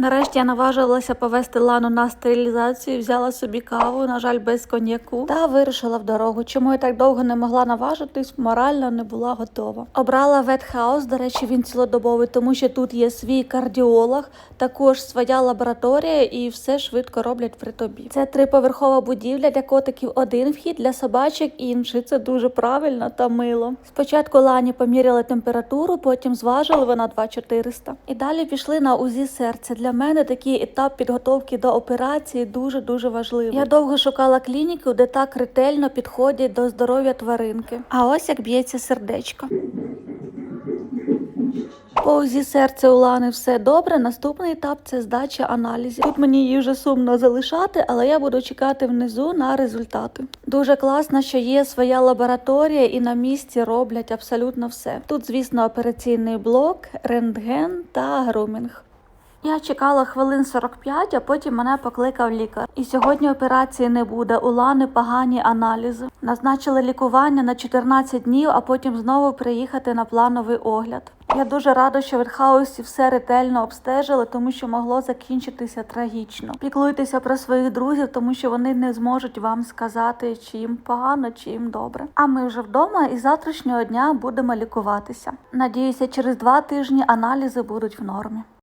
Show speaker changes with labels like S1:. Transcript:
S1: Нарешті я наважилася повести Лану на стерилізацію, взяла собі каву, на жаль, без коньяку, та вирушила в дорогу. Чому я так довго не могла наважитись, морально не була готова. Обрала ветхаус, до речі, він цілодобовий, тому що тут є свій кардіолог, також своя лабораторія і все швидко роблять при тобі. Це триповерхова будівля для котиків, один вхід для собачок інший. Це дуже правильно та мило. Спочатку Лані поміряли температуру, потім зважили вона 2400. І далі пішли на УЗІ серця. Для мене такий етап підготовки до операції дуже дуже важливий. Я довго шукала клініку, де так ретельно підходять до здоров'я тваринки. А ось як б'ється сердечко. По УЗІ серця у Лани все добре. Наступний етап це здача аналізів. Тут мені її вже сумно залишати, але я буду чекати внизу на результати. Дуже класно, що є своя лабораторія і на місці роблять абсолютно все. Тут, звісно, операційний блок, рентген та грумінг. Я чекала хвилин 45, а потім мене покликав лікар. І сьогодні операції не буде. У Лани погані аналізи. Назначили лікування на 14 днів, а потім знову приїхати на плановий огляд. Я дуже рада, що в Ветхаусі все ретельно обстежили, тому що могло закінчитися трагічно. Піклуйтеся про своїх друзів, тому що вони не зможуть вам сказати, чи їм погано, чи їм добре. А ми вже вдома і завтрашнього дня будемо лікуватися. Надіюся, через два тижні аналізи будуть в нормі.